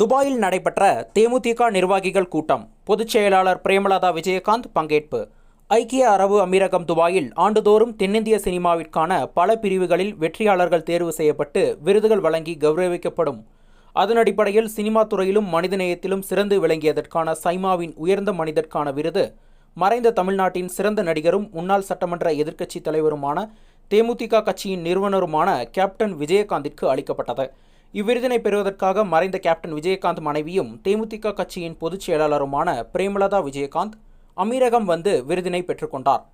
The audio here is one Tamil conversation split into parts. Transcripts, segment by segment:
துபாயில் நடைபெற்ற தேமுதிக நிர்வாகிகள் கூட்டம் பொதுச் செயலாளர் பிரேமலதா விஜயகாந்த் பங்கேற்பு. ஐக்கிய அரபு அமீரகம் துபாயில் ஆண்டுதோறும் தென்னிந்திய சினிமாவிற்கான பல பிரிவுகளில் வெற்றியாளர்கள் தேர்வு செய்யப்பட்டு விருதுகள் வழங்கி கௌரவிக்கப்படும். அதன் அடிப்படையில் சினிமா துறையிலும் மனிதநேயத்திலும் சிறந்து விளங்கியதற்கான சைமாவின் உயர்ந்த மனிதற்கான விருது மறைந்த தமிழ்நாட்டின் சிறந்த நடிகரும் முன்னாள் சட்டமன்ற எதிர்க்கட்சித் தலைவருமான தேமுதிக கட்சியின் நிறுவனருமான கேப்டன் விஜயகாந்திற்கு அளிக்கப்பட்டது. இவ்விருதினை பெறுவதற்காக மறைந்த கேப்டன் விஜயகாந்த் மனைவியும் தேமுதிக கட்சியின் பொதுச் செயலாளருமான பிரேமலதா விஜயகாந்த் அமீரகம் வந்து விருதினை பெற்றுக்கொண்டார்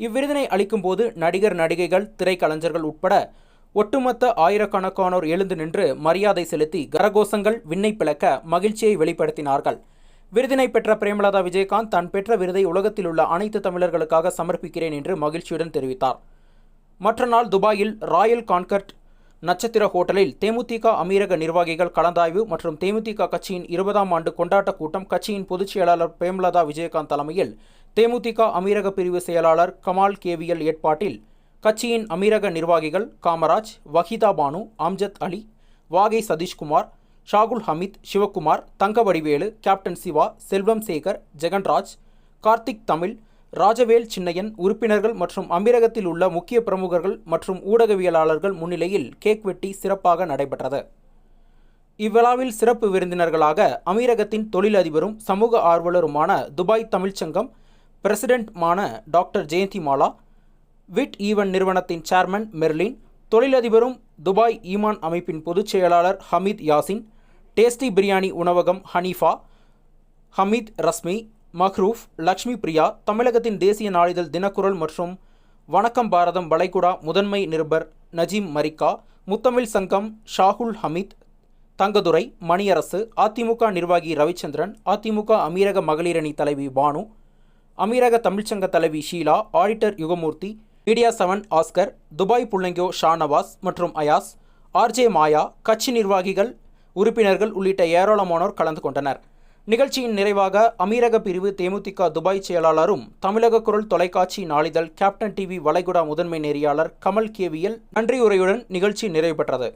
இவ்விருதினை அளிக்கும்போது நடிகர் நடிகைகள் திரைக்கலைஞர்கள் உட்பட ஒட்டுமொத்த ஆயிரக்கணக்கானோர் எழுந்து நின்று மரியாதை செலுத்தி கரகோஷங்கள் விண்ணை பிளக்க மகிழ்ச்சியை வெளிப்படுத்தினார்கள். விருதினை பெற்ற பிரேமலதா விஜயகாந்த் தான் பெற்ற விருதை உலகத்தில் உள்ள அனைத்து தமிழர்களுக்காக சமர்ப்பிக்கிறேன் என்று மகிழ்ச்சியுடன் தெரிவித்தார். மற்ற நாள் துபாயில் ராயல் கான்கர்ட் நட்சத்திர ஹோட்டலில் தேமுதிக அமீரக நிர்வாகிகள் கலந்தாய்வு மற்றும் தேமுதிக கட்சியின் இருபதாம் ஆண்டு கொண்டாட்ட கூட்டம் கட்சியின் பொதுச் செயலாளர் பிரேமலதா விஜயகாந்த் தலைமையில் தேமுதிக அமீரக பிரிவு செயலாளர் கமால் கேவிஎல் ஏற்பாட்டில் கட்சியின் அமீரக நிர்வாகிகள் காமராஜ் வஹிதா பானு அம்ஜத் அலி வாகை சதீஷ்குமார் ஷாகுல் ஹமீத் சிவகுமார் தங்கவடிவேலு கேப்டன் சிவா செல்வம் சேகர் ஜெகன்ராஜ் கார்த்திக் தமிழ் ராஜவேல் சின்னையன் உறுப்பினர்கள் மற்றும் அமீரகத்தில் உள்ள முக்கிய பிரமுகர்கள் மற்றும் ஊடகவியலாளர்கள் முன்னிலையில் கேக் வெட்டி சிறப்பாக நடைபெற்றது. இவ்விழாவில் சிறப்பு விருந்தினர்களாக அமீரகத்தின் தொழிலதிபரும் சமூக ஆர்வலருமான துபாய் தமிழ்ச்சங்கம் பிரசிடென்ட்மான டாக்டர் ஜெயந்தி மாலா விட் ஈவன் நிறுவனத்தின் சேர்மன் மெர்லின் தொழிலதிபரும் துபாய் ஈமான் அமைப்பின் பொதுச் செயலாளர் ஹமீத் யாசின் டேஸ்டி பிரியாணி உணவகம் ஹனீஃபா ஹமீத் ரஸ்மி மஹ்ரூஃப் லக்ஷ்மி பிரியா தமிழகத்தின் தேசிய நாளிதழ் தினக்குரல் மற்றும் வணக்கம் பாரதம் வளைகுடா முதன்மை நிருபர் நஜீம் மரிக்கா முத்தமிழ் சங்கம் ஷாகுல் ஹமீத் தங்கதுரை மணியரசு அதிமுக நிர்வாகி ரவிச்சந்திரன் அதிமுக அமீரக மகளிரணி தலைவி பானு அமீரக தமிழ்ச்சங்க தலைவி Sheela auditor Yugamoorthy media seven Oscar Dubai புள்ளங்கோ Shanavas மற்றும் அயாஸ் ஆர்ஜே மாயா கட்சி நிர்வாகிகள் உறுப்பினர்கள் உள்ளிட்ட ஏராளமானோர் கலந்து கொண்டனர். நிகழ்ச்சியின் நிறைவாக அமீரக பிரிவு தேமுதிக துபாய் செயலாளரும் தமிழக குரல் தொலைக்காட்சி நாளிதழ் கேப்டன் டிவி வளைகுடா முதன்மை நெறியாளர் கமல் கேவியல் நன்றியுரையுடன் நிகழ்ச்சி நிறைவு பெற்றது.